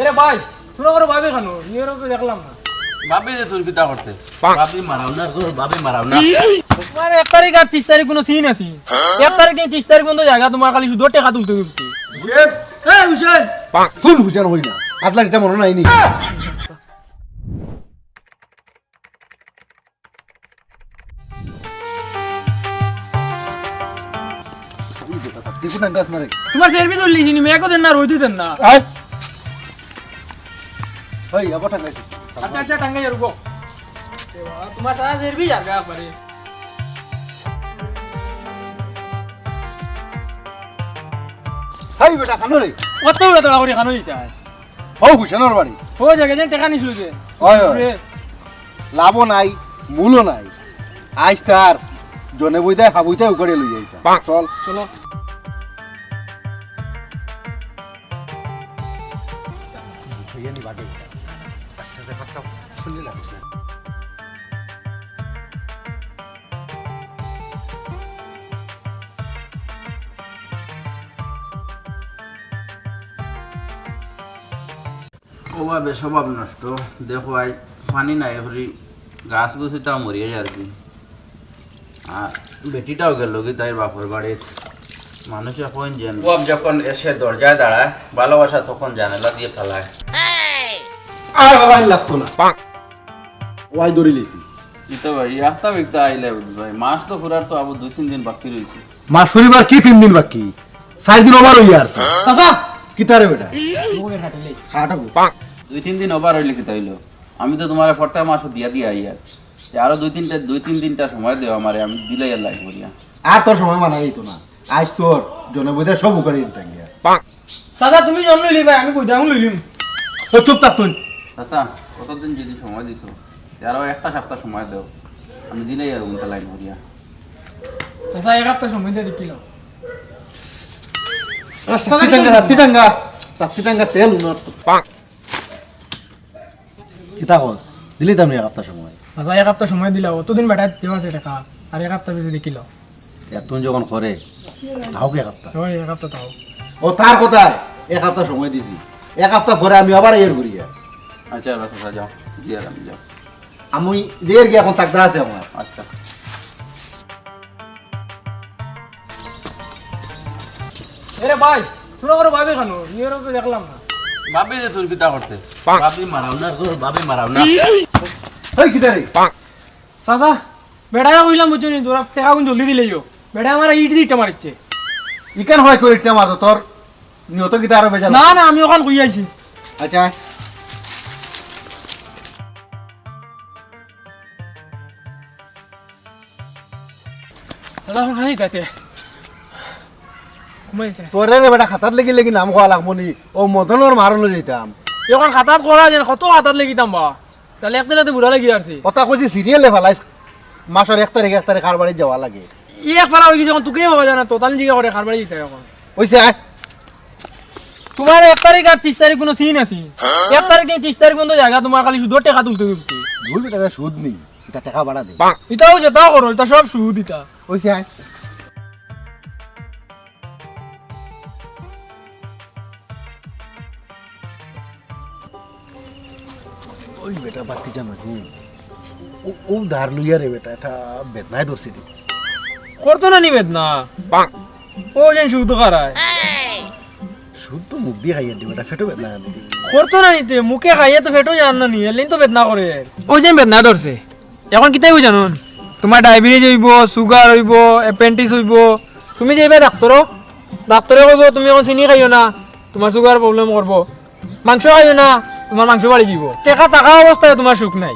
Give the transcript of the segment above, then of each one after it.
এরে ভাই তোরা করে ভাবে কেন? ইয়ের তো দেখলাম না। ভাবি যে তোর কিতা করতে ভাবি মারাও না তোর ভাবি মারাও না। তোমার এক তারিখ আর তিরিশ তারিখ কোনো সিন আছে? এক তারিখ দিন তিরিশ তারিখ পর্যন্ত জায়গা তোমার খালি শুধু টাকা তুলতে তুলতে হ্যাঁ হুসেন। হই না। আদলা এটা মনে নাই নি। না না তোমার সেরবি তো লিখিনি মেয়ে দেন না রই দিতেন না। ওই আবার টাঙ্গাইছি আচ্ছা আচ্ছা টাঙ্গাই রুকো। তোমার সারা সেরবি জায়গা পারে হাই বেটা কানো রে। কত উড়া তোলা করে খানো দিতে ও হুসেনের বাড়ি। ও জায়গা যেন টাকা নিছিল যে হয় হয়। লাভও নাই মূলও নাই। আজ তার জনে বইতাই হাবুইতাই উকাড়ে লই যাইতা। চল। চলো। হইয়ানি আস্তে হাতটা শুনলি লাগিস না? ওভাবে স্বভাব নষ্ট। দেখো আই পানি নাই হরি গাছ গুছিটাও মরিয়ে যায় আর কি আর বেটিটাও গেল কি তাই বাপর বাড়ি মানুষ এখন যখন এসে দরজায় দাঁড়ায় ভালোবাসা তখন জানালা দিয়ে ফেলায়। আর ভাই লাগতো না। ওয়াই ধরে লিছি। ইতো ভাই ব্যক্তি আইলে ভাই মাস তো ফুরার তো আবার দুই তিন দিন বাকি রয়েছে। মাস পরিবার কি তিন দিন বাকি? চার দিন ওভার হইয়া আছে। চাচা! কি তারে বেটা? খাটাবো দুই তিন দিন ওভার হইলে কি তাইলো? আমি তো তোমার ফটা মাসও দিয়া দিয়া আইয়ার আরও দুই তিনটা দুই তিন দিনটা সময় দেও আমারে আমি দিলে আর লাগবো আর তোর সময় মানা যাইতো না। আজ তোর জনে বইতাই সব উকাড়ে দিতে গিয়া। চাচা তুমি জন্ম লইলি ভাই আমি কই দাম লইলিম। ও চুপ থাক তুই। আচ্ছা কতদিন যদি সময় দিছো? আরও একটা সপ্তাহ সময় দেও। আমি দিলেই আর উনটা লাগবো রিয়া চাচা এক সপ্তাহ সময় দিয়ে তেল উনার কিতা দিলি তাম এক সপ্তাহ সময়। চাচা এক সপ্তাহ সময় দিলা অতদিন বেটা দেওয়া আছে টাকা। আর এক সপ্তাহ বেশি দেখিল এতন যখন করে তাও কি এক সপ্তাহ? ওই এক সপ্তাহ তাও। ও তার কথায় এক সপ্তাহ সময় দিছি। এক সপ্তাহ পরে আমি আবার এর ঘুরিয়া। আচ্ছা চাচা যাও দিয়ে আমি যাও। আমি দের গিয়ে এখন তাকদা আছে আমার। আচ্ছা। এরে ভাই তোরা করে ভাবে কেন? ইয়ের তো দেখলাম না। ভাবি যে তোর কিতা করতে ভাবি মারাও না তোর ভাবি মারাও না। এই কিতা রে? চাচা বেটা কইলাম বুঝছ নি? তোরা টাকা কোন জলদি দিলেইও বেটা আমার ইট দিটা মারিচ্ছে। ইকান হয় করে একটা মাতো তোর নিয়ত কিতা আরও বেজাল। না না আমি ওখান কই আইছি আচ্ছা। চাচা এখন খালি তাতে। ঘুমাই যাইতে তোরে রে বেটা খাতার লেগে লেগে নাম খাওয়া লাগবো নি? ও মদনের মারণ যেতাম এখন খাতাত করা যেন কত খাতাত লেগিতাম বা? তাহলে একদিনে তো বুড়া লাগি আসছে কথা কইছি সিরিয়ালে ফেলাইস মাসের এক তারিখ এক তারিখ যাওয়া লাগে। ই এক পারা হয়ে গেছে এখন তোকেই ভাবা জানা তোতাল জিগা করে খারবাড়ি দিতে এখন ওইসে আয় তোমার এক তারিখ আর তিরিশ তারিখ কোনো সিন আছে এক তারিখ দিন তিরিশ তারিখ পর্যন্ত জায়গা তোমার খালি শুধু টাকা তুলতে তুলতে ভুল বেটা সুদ নেই এটা টাকা বাড়া দে। ইটাও যেটাও করো এটা সব সুদ ইটা ওইসে আয়। ওই বেটা বাতি জানো কি? ও- ও ধার লইয়া রে বেটা এটা বেদনায় ধরছে রে। করতো না না ও যেন সুদ খারায় সুদ তো মুখ দিয়ে খাইয়া দি বেটা ফেটো বেদনা দি করতো না নিতে মুখে খাইয়ে তো ফেটো জান না নি এলেন তো বেদনা করে। ও যেন বেদনা ধরছে। এখন কিতাই জানুন তোমার ডায়াবেটিস হইব সুগার হইব অ্যাপেন্টিস হইব তুমি যে এবার ডাক্তর ডাক্তরে কইব তুমি এখন চিনি খাইও না তোমার সুগার প্রবলেম করব মাংস খাইও না তোমার মাংস বাড়ি যাব টেকা টাকা অবস্থায় তোমার সুখ নাই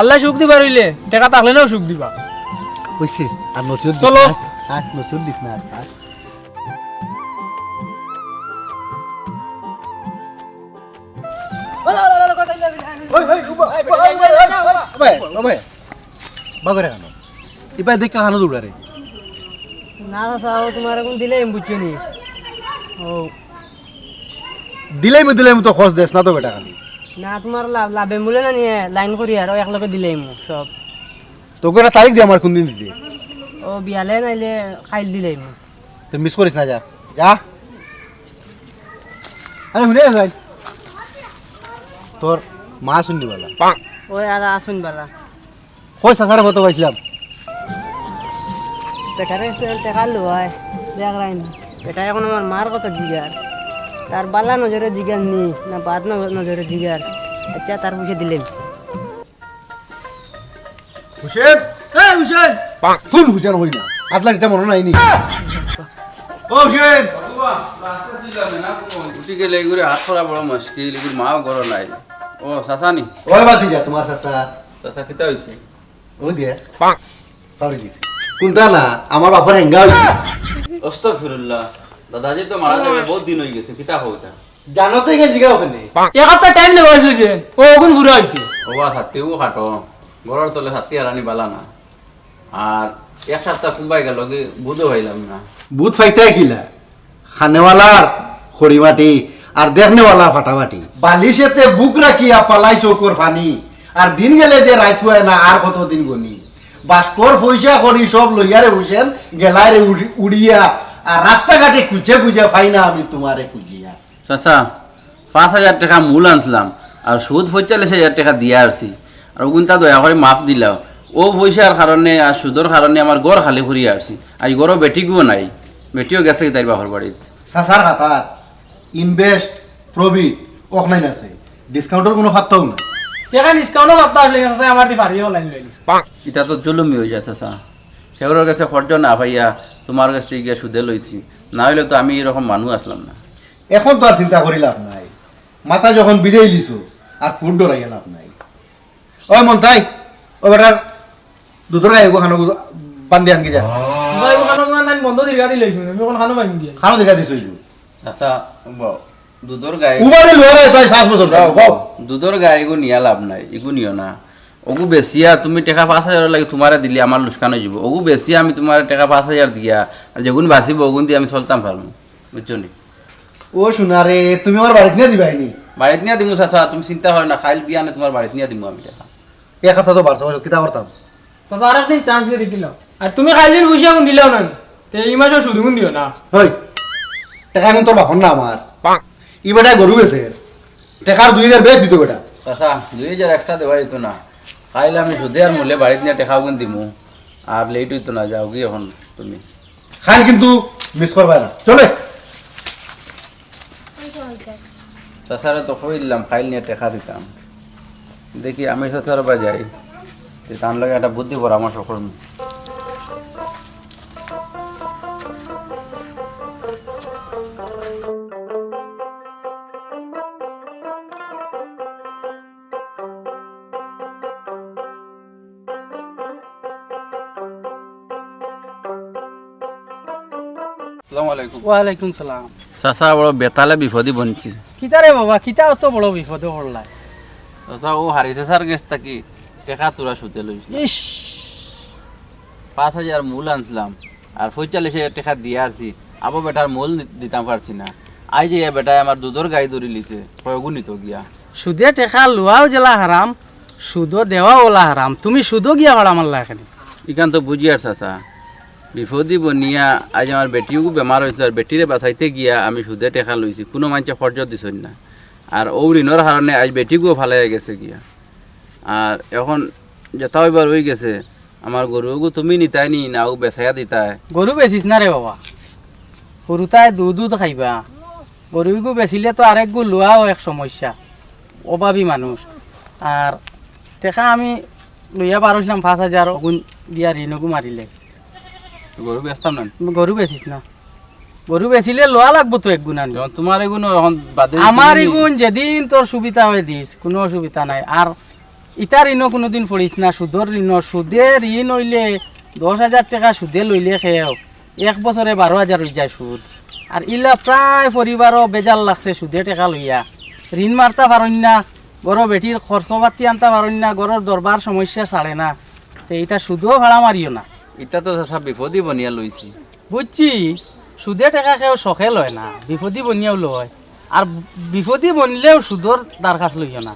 আল্লাহ সুখ দিবা রইলে টেকা থাকলে নাও সুখ দিবা ওইসে আর নসিহত চলো। না আর নসিহত দিস না আর ওই ওই উবা ওবে ওবে বাগরে কানো ইপাই দেখ কানো দৌড়া রে না চাচা ও তোমার এখন দিলে বুঝছ নি। ও। দিলাই মে দিলাই মে তো খোঁজ দেস না তো বেটা খালি। না তোমার লাভ লাভে মূলে না নিয়ে লাইন করি আর একলগে দিলে মু সব। তোকে একটা তারিখ দে আমার কোন দিন দিতে ও বিয়ালে নাইলে খাইল দিলে মু তো মিস করিস না যা। যা। আরে শুনে যাই তোর মা শুননি বলা। ওই আর আসুন বালা। কই চাচারে কত পাইছিলাম? পেটারে টেকা লোয়ায় দেখ রাই না। পেটা এখন আমার মার কত জিগার। তার বালা নজরে জিগার নি না বাদ ন- নজরে জিগার। আচ্ছা তার পয়সা দিলেন। হুসেন? হ্যাঁ হুসেন! তুই হুসেন হই না। আদলা এটা মনে নাই নি। ও হুসেন! উঠি গেলে এগুলি হাত করা বড় মুশকিল এগুলি মাও ঘর নাই। ও চাচানি? ওই বাতি যা তোমার চাচা। চাচা কিতা হয়েছে ও দিয়ে পাউরি দিছে। কোনটা না আমার বাপর হেঙ্গা হইছে অস্তগফিরুল্লাহ। দাদাজি তো মারা যাবে বহুত দিন হয়ে গেছে কিতা জানো তো এখানে জিগা ওখানে এক সপ্তাহ টাইম যে ও ওগুন ঘুরে হয়েছে খাটো। তলে হাতি হারানি বালা না। আর এক সপ্তাহ কুম্বাই গেল কি বুধও হইলাম না। বুথ ফাইতে কিলা খানেওয়ালার খড়ি মাটি আর দেখনেওয়ালার ফাটামাটি বালিশেতে বুক রাখিয়া পালাই চৌকর ফানি। আর দিন গেলে যে রাইত হয় না আর কত দিন গনি বাস্কর পয়সা করি সব লইয়ারে হুসেন গেলারে উড়ি- উড়িয়া আর রাস্তাঘাটে খুঁজে খুঁজে ফাই না আমি তোমারে খুঁজিয়া। চাচা পাঁচ হাজার টাকা মূল আনছিলাম আর সুদ পঁয়তাল্লিশ হাজার টাকা দিয়ে আসছি আর ওগুনটা দয়া করে মাফ দিলাম ও পয়সার কারণে আর সুদর কারণে আমার গড় খালি ফুরিয়ে আসছি আজ গড় বেটিগুও নাই। বেটিও গেছে তাই বাপর বাড়িতে সাসার খাতার ইনভেস্ট প্রফিট অকলাইন আছে। ডিসকাউন্টের কোনো ফাত্তাও না টাকা ডিসকাউন্টও ভাবতে আসলে গেছে আমার লই নিছে এটা তো জুলুমি হয়ে চাচা সেগুলোর কাছে খরচ না পাইয়া তোমার কাছ থেকে গিয়ে সুদে লইছি। না হইলে তো আমি এরকম মানুষ আসলাম না। এখন তো আর চিন্তা করি লাভ নাই। মাথা যখন বিজয় লিছো আর ফুট ডরাইয়া লাভ নাই। ও মন তাই ও বেটার দুধর গায়ে গো খানো বান্ধি আনকি যা বন্ধ দীর্ঘা দিলে আমি খানো পাইম গিয়ে খানো দেখা দিছ চাচা দুধর গায়ে উবারে লোয়ারে তাই পাঁচ বছর যাও, কও দুধর গায়ে এগু নিয়া লাভ নাই এগু নিও না। ওগু বেচিয়া তুমি টাকা পাঁচ হাজার লাগে তোমারে দিলে আমার লোকসান হয়ে যাব। ওগু বেচিয়া আমি তোমার টাকা পাঁচ হাজার দিয়া আর যেগুন বাঁচিব ওগুন দিয়ে আমি চলতাম পারব বুঝছ নি? ও শোনারে তুমি আমার বাড়িতে নিয়ে দিবাইনি বাড়িতে নিয়ে দিমু চাচা তুমি চিন্তা হয় না খাইল বিয়া নে তোমার বাড়িতে নিয়ে দিমু আমি টাকা। এক কথা তো বাড়ছে বছর কিতা করতাম চাচা আর একদিন চান্স দিয়ে দেখিল আর তুমি খাইলে খুশি এখন দিলেও না তে এই মাসে শুধু দিও না। হই টাকা এখন তোর বাখন না আমার ই বেটা গরু বেছে। টাকার দুই হাজার বেচ দিত বেটা। চাচা দুই হাজার এক্সট্রা দেওয়া যেত না। খাইলে আমি সুদে আর মূল্যে বাড়িতে নিয়ে টাকা ওগুন দিমু। আর লেট হইতো না যাও কি এখন তুমি। খাইল কিন্তু মিস করবা না। চলে। চাচারে তো কই দিলাম খাইল নিয়ে টাকা দিতাম। দেখি আমি বা যাই তার লাগে একটা বুদ্ধি পরামর্শ করব ওয়ালাইকুম সালাম। চাচা বড় বেতালে বিপদই বনছি। কিতা রে বাবা কিতা অত বড় বিপদে পড়লাই চাচা ও হারিতে স্যার গেছ থাকি টেকা তোরা সুতে লইছি ইস। পাঁচ হাজার মূল আনছিলাম আর পঁয়তাল্লিশ হাজার টাকা দিয়ে আসছি আবার বেটার মূল দিতাম পারছি না। আই যে বেটায় আমার দুধর গাই ধরি লিছে কয়গু নিত গিয়া। সুদে টেকা লোয়াও জেলা হারাম সুদও দেওয়াও ওলা হারাম তুমি সুদও গিয়া হারাম আল্লাহ এখানে। ইখান তো বুঝি আর চাচা। বিপদি বনিয়া, আজ আমার বেটিও বেমার হয়েছিল আর বেটিরে বাঁচাইতে গিয়া আমি সুদে টেকা লইছি কোনো মানুষে খরচ দিছই না। আর ও ঋণের কারণে আজ বেটিকেও হয়ে গেছে গিয়া। আর এখন যেটা এবার হয়ে গেছে। আমার গরুগু তুমি নিতাই নি না ও বেচাইয়া দিতাই। গরু বেচিস না রে বাবা? সৰুতাই দুধ দুধ খাইবা। গরুগু বেচিলে তো আরেক গু লোৱাও এক সমস্যা। অভাবী মানুষ আর টেকা আমি লইয়া পারছিলাম পাঁচ হাজার দিয়া ঋণকু মারিলে গরু বেচতাম না? গরু বেচিস না। গরু বেচিলে লোৱা লাগবো তো এক গুণ আনি তোমার এগুলো এখন বাদে আমার এগুন যেদিন তোর সুবিধা হয়ে দিস কোনো অসুবিধা নাই। আর ইটার ঋণও কোনোদিন পড়িস না সুদর ঋণ সুদে ঋণ হইলে দশ হাজার টাকা সুদে লইলে খেয়েও এক বছরে বারো হাজার হয়ে যায় সুদ। আর ইলা প্রায় পরিবারও বেজাল লাগছে সুদে টাকা লইয়া। ঋণ মারতা পারন না গরো বেটির খরচ পাতি আনতা পারন না গরোর দরবার সমস্যা ছাড়ে না। তো এটা সুদও ভাড়া মারিও না। এটা তো সব বিপদই বনিয়া লইছি। বুঝছি সুদে টাকা কেউ শখে লয় না বিপদী বনিয়াও লয়। আর বিপদী বনিলেও সুদর দরখাস্ত লইও না।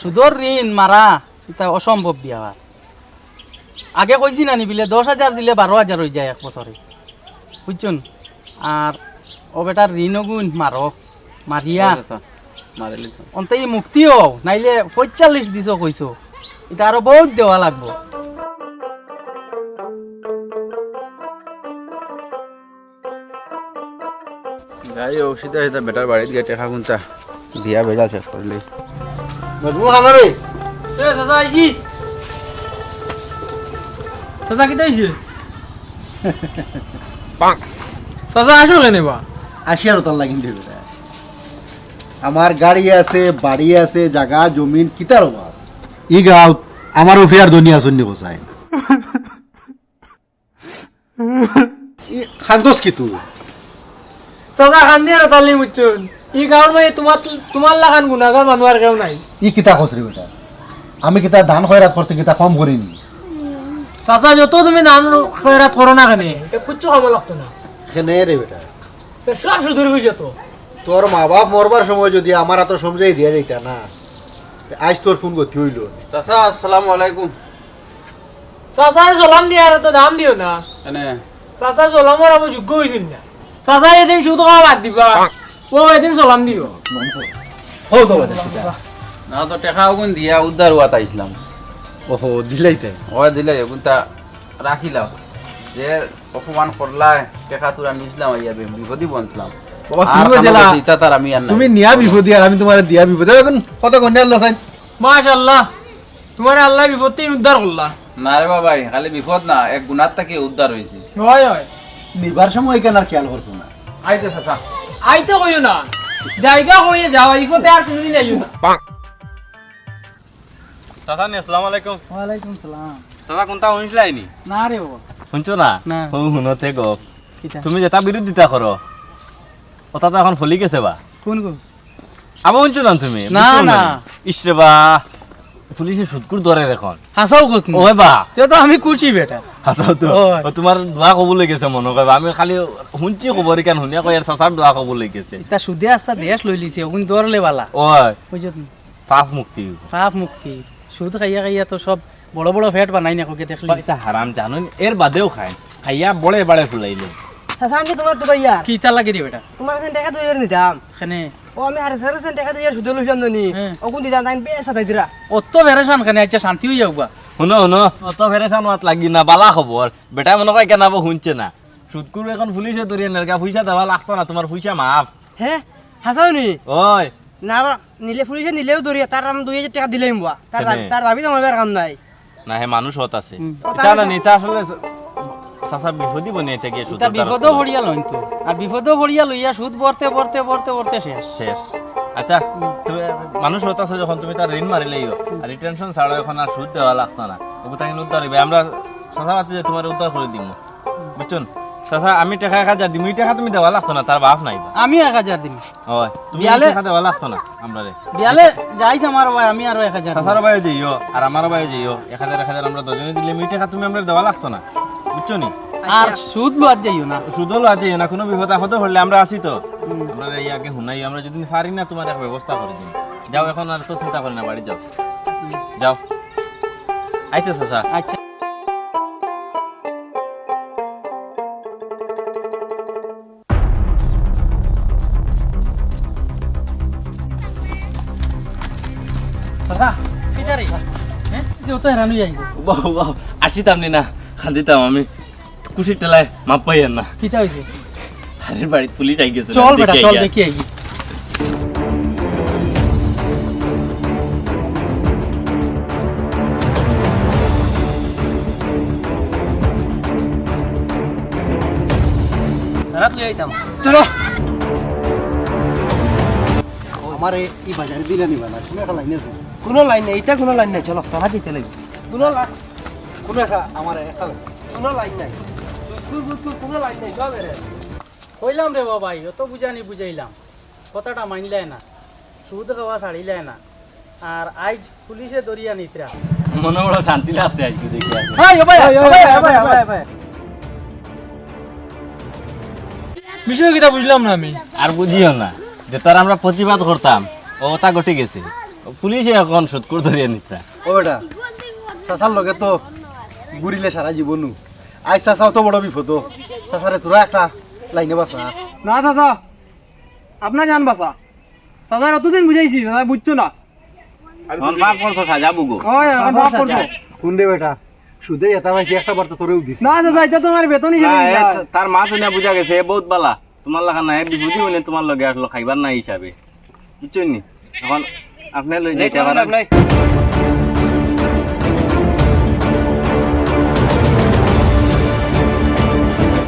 সুদর ঋণ মারা এটা অসম্ভব দিয়া। আগে কইছি না নিবিলে দশ হাজার দিলে বারো হাজার হয়ে যায় এক বছরে। বুঝছুন? আর ও বেটার ঋণও গুণ মারো মারিয়া। অন্ত ই মুক্তিও নাইলে পঁয়তাল্লিশ দিছ কইছো। এটা আরও বহুত দেওয়া লাগবো। যাই হোক সিধা সিধা বেটার বাড়িতে গিয়ে টেকা কোনটা দিয়া বেজা শেষ করলি। খানা রে? এ চাচা আইছি। চাচা কিতা আইছে? চাচা আসো কেনে বা? আসি আর তার লাগিন দেবে আমার গাড়ি আছে বাড়ি আছে জায়গা জমিন কিতার অভাব ই গাঁও আমার অফিয়ার দুনিয়া শুনি বসায় খান্তস কি তুই চাচা খান দিয়ে রতালি মুচুন ই গাঁৱৰ মানে তোমাৰ তোমাৰ লাগান গুণাগাৰ মানুহ আৰু কেউ নাই। ই কিতা খসরি বেটা? আমি কিতা ধান খয়রাত করতে কিতা কম করিনি চাচা যত তুমি ধান খয়রাত করো না কেনে? কুচ্ছু খাব লাগতো না। এখানে রে বেটা? তো সব সুদূর হয়েছে তো। তোর মা বাপ মরবার সময় যদি আমার এত সমঝাই দিয়া যাইতা না আজ তোর কোন গতি হইল? চাচা আসসালামু আলাইকুম। চাচারে চলাম দিয়ে আর তো দাম দিও না। এনে? চাচা চলামৰ আমি যোগ্য হৈছিল না। চাচা এদিন সুদ খাওয়া বাদ দিবা। ও এদিন চলাম হো তো কিতা না তো টেকা ওগুন দিয়া উদ্ধার হওয়াত আইছিলাম ওহো দিলাই তাই ও দিলে ওগুনটা রাখিলাম যে অপমান করলাই টেকা তোরা নিছিলাম আইয়া বিপদই বনছিলাম। বাবা তুমিও জেলা। তার আমি আর। তুমি নিয়া বিপদে আর আমি তোমার দিয়া বিপদে এখন কত কন্যা লখাই মাশাল্লাহ তোমার আল্লাহ বিপত্তি উদ্ধার করলা না রে বাবাই খালি বিপদ না এক গুণার থেকে উদ্ধার হয়েছি হয় হয়। নিবার সময় কেন আর খেয়াল করছ না? আইতে চাচা আইতে কইও না। জায়গা কইয়ে যাওয়া ইফতে আর কোনোদিন আইও না। চাচা নি আসসালামু আলাইকুম। ওয়ালাইকুম সালাম। চাচা কোনটা শুনিছিলাই নি? না রে বাবা। শুনছো না? না। ও শুনতে কিতা? তুমি যেটা বিরোধিতা করো ওটা তো এখন ফলি গেছে বা? কোন কোন আবার শুনছো না তুমি? না, না। ইসরে বা পুলিশে সুদকুর ধরে এখন হাসাও কোস ওই বা। তে তো আমি কুচি বেটা। হাসাও তো। ও তোমার দোয়া কবুলে গেছে মনে আমি খালি শুনছি খবর কেন শুনিয়া কই আর চাচার দোয়া কবুলে গেছে। এটা সুদে আস্তা দেশ লই লিছে ওগুন দৌড়লে বালা। ওই। বুঝত পাপ মুক্তি। পাপ মুক্তি। সুদ খাইয়া খাইয়া তো সব বড় বড় ফেট বানাই না কোকে দেখলি। এটা হারাম জানো এর বাদেও খায়। খাইয়া বড়ে বাড়ে ফুলাইলো। সাসানজি তোমার তো ভাইয়া কি তা লাগে রে বেটা? তোমার কাছে টাকা দুই হাজার নিতাম। খানে ও আমি আর স্যার কাছে টাকা দুই সুদে জানি। হ্যাঁ। তাই বেশ আদাই দিরা। অত বেরেশান খানে আচ্ছা শান্তি হয়ে যাওবা শুনো শুনো। অত ফেরেশান মাত লাগি না বালা খবর। বেটা মনে কয় কেন শুনছে না? সুদকুর এখন পুলিশে ধরিয়ে নেরকা পয়সা দেওয়া লাগতো না তোমার পয়সা মাফ। হ্যাঁ হাসাও নি? ওই। না নিলে পুলিশে নিলেও ধরিয়া তার আমি দুই হাজার টাকা দিলেই বা তার দাবি- কেনে? তার দাবি তো আমার কাম নাই। না হে মানুষ হত আছে। এটা না নিতা আসলে চাচা বিপদই বনিয়ে থেকে সুদ তা বিপদও হরিয়া লইন তো। আর বিপদও হরিয়া লইয়া সুদ বর্তে বর্তে বর্তে বর্তে শেষ। শেষ। আচ্ছা তুমি মানুষ হত যখন তুমি তার ঋণ মারিলেই আর এই টেনশন ছাড়ো এখন আর সুদ দেওয়া লাগতো না। ওগুলো তাকে উদ্ধার হইবে আমরা চাচা তোমার উদ্ধার করে দিব বুঝছেন চাচা আমি টাকা এক হাজার দিম। ওই টাকা তুমি দেওয়া লাগতো না তার বাপ নাই আমি এক হাজার দিম। ওই তুমি বিয়ালে- টাকা দেওয়া লাগতো না আমরা বিয়ালে যাইছ আমার ভাই আমি আরও এক হাজার। চাচার বাইরে যাইও আর আমার বাইরে যাইও এক হাজার এক হাজার আমরা দুজনে দিলে এই টাকা তুমি আমরা দেওয়া লাগতো না বুঝছ নি? আর সুদ লোয়ার যাইও না। সুদ শুধু আছে না কোনো বিপদ আপদ হলে আমরা আছি তো। আমরা এই আগে শুনাই আমরা যদি পারি না তোমার এক ব্যবস্থা করে দিন যাও এখন আর তো চিন্তা করি না বাড়ি যাও। যাও। আইতে চাচা। আচ্ছা। হ্যাঁ যে অত হেরানো যাইছে বাহ বাহ আসিতাম নি না খান্দিতাম আমি। কুশির টেলায় মাপ পাইয়েন না। কিটা হইছে হারের বাড়ি পুলিশ আই গেছে চল বেটা চল। দেখি আইতাম চলো। আমার এই বাজারে দিলে নিবা না একটা লাইন আছে? কোনো লাইন নাই এটা কোনো লাইন নাই। চলো তারা দিতে লাগবে। কোনো লাইন কোনো একটা আমার একটা কোনো লাইন নাই। সুদকুর বুদকুর কোনো লাইন নাই সব এরে। কইলাম রে বাবা অত বুঝানি বুঝাইলাম। কথাটা মানলাই না সুদ খাওয়া ছাড়িলাই না। আর আজ পুলিশে দরিয়া নিতরা। মনে বড় শান্তি লাগছে আজকে দেখি আগে। হাই ভাই ভাই ভাই ভাই বিষয় কিতা বুঝলাম না আমি। আর বুঝিও না যে তার আমরা প্রতিবাদ করতাম ও তা ঘটে গেছে। পুলিশে এখন সুদকুর ধরিয়ে নিতা ও বেটা চাচার লগে তো ঘুরিলে সারা জীবনু। আজ চাচাও তো বড় বিপদ চাচারে তোরা একটা লাইনে বাসা। না দাদা আপনার জান বাসা। দাদা অতদিন বুঝাইছি দাদা বুঝছ না? এখন বাপ করছ সাজা বুগো ওই এখন ভাব করছ। কোন রে বেটা সুদে এটা একটা বার্তা তোরেও দিছি। না এটা তোমার বেতন না হিসেবে এ দিলাম। তার মা শুনে বুঝা গেছে এ বহুত বালা। তোমার লাগা নাই বিভূতি তোমার লগে আসলো খাইবার না হিসাবে। বুঝছেন নি? এখন আপনি লই যাইতে পারেন